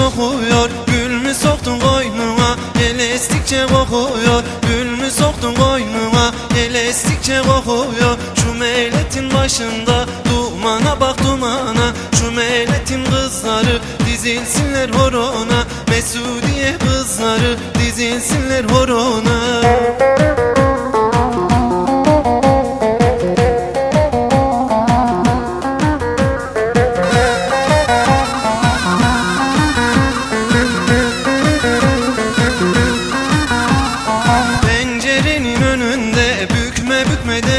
sokuyor. Gül mü soktun koynuma El estikçe kokuyor. Gül mü soktun koynuma El estikçe kokuyor. Şu meyletin başında Dumana bak dumana. Şu meyletin kızları Dizilsinler horona. Mesudiye kızları Dizilsinler horona.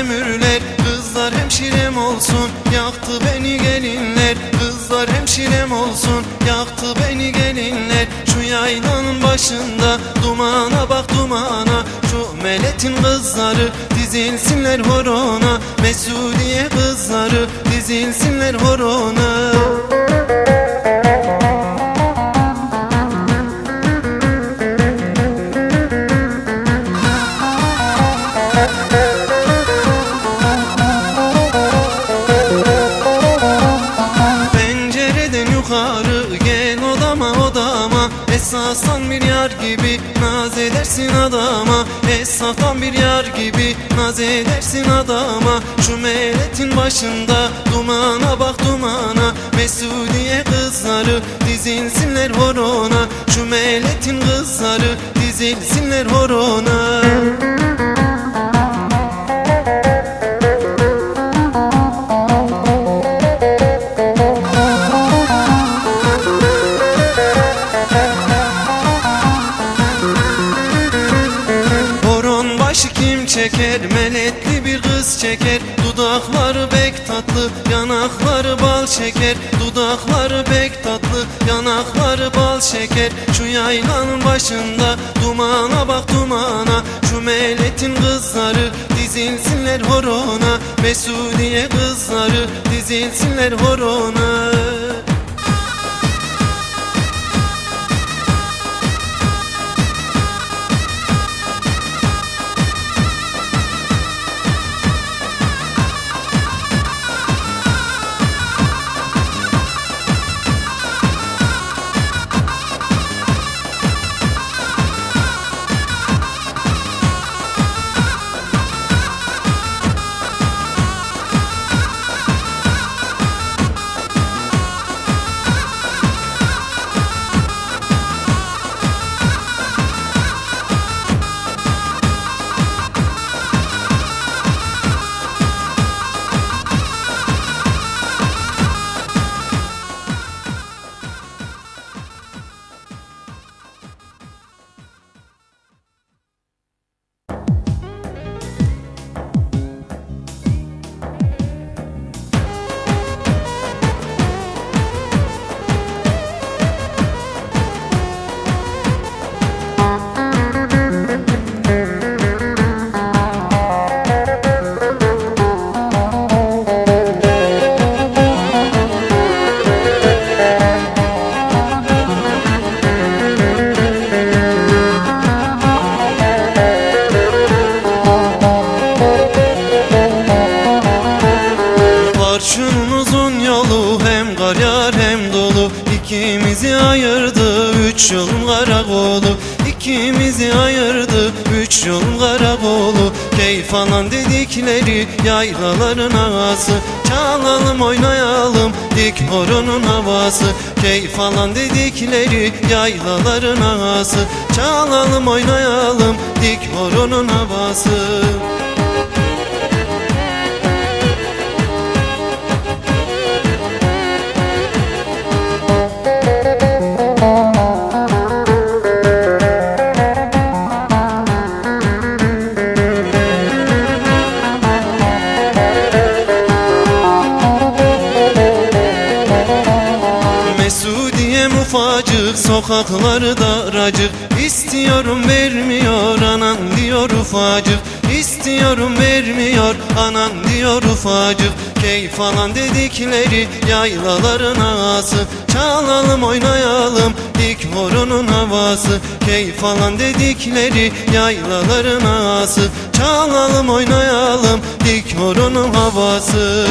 Demirler Kızlar hemşirem olsun yaktı beni gelinler. Kızlar hemşirem olsun yaktı beni gelinler. Şu yaylanın başında dumana bak dumana. Şu meletin kızları dizilsinler horona. Mesudiye kızları dizilsinler horona Esastan bir yar gibi naz edersin adama. Esaftan bir yar gibi naz edersin adama. Şu meletin başında dumana bak dumana. Mesudiye kızları dizilsinler horona. Şu meletin kızları dizilsinler horona çeker Meletli bir kız çeker Dudakları bek tatlı Yanakları bal şeker Dudakları bek tatlı Yanakları bal şeker Şu yaylanın başında Dumana bak dumana. Şu meletin kızları Dizilsinler horona. Mesudiye kızları Dizilsinler horona dolu İkimizi ayırdı üç yol karakolu İkimizi ayırdı üç yol karakolu Keyif alan dedikleri yaylaların havası Çalalım oynayalım dik horonun havası. Keyif alan dedikleri yaylaların havası Çalalım oynayalım dik horonun havası mufacık sokakları daracık İstiyorum vermiyor anan diyor ufacık İstiyorum vermiyor anan diyor ufacık Keyif alan dedikleri yaylaların ağası. Çalalım oynayalım dik horonun havası. Keyif alan dedikleri yaylaların ağası. Çalalım oynayalım dik horonun havası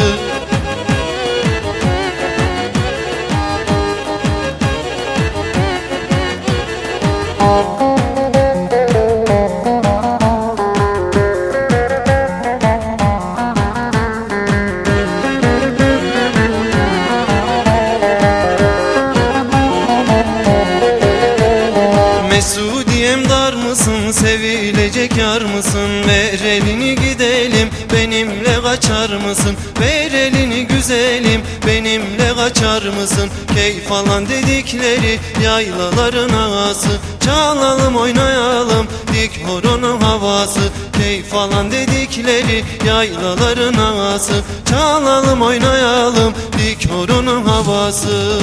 mısın? Ver elini gidelim benimle kaçar mısın? Ver elini güzelim benimle kaçar mısın? Keyif alan dedikleri yaylaların havası çalalım oynayalım dik horonun havası. Keyif alan dedikleri yaylaların havası çalalım oynayalım dik horonun havası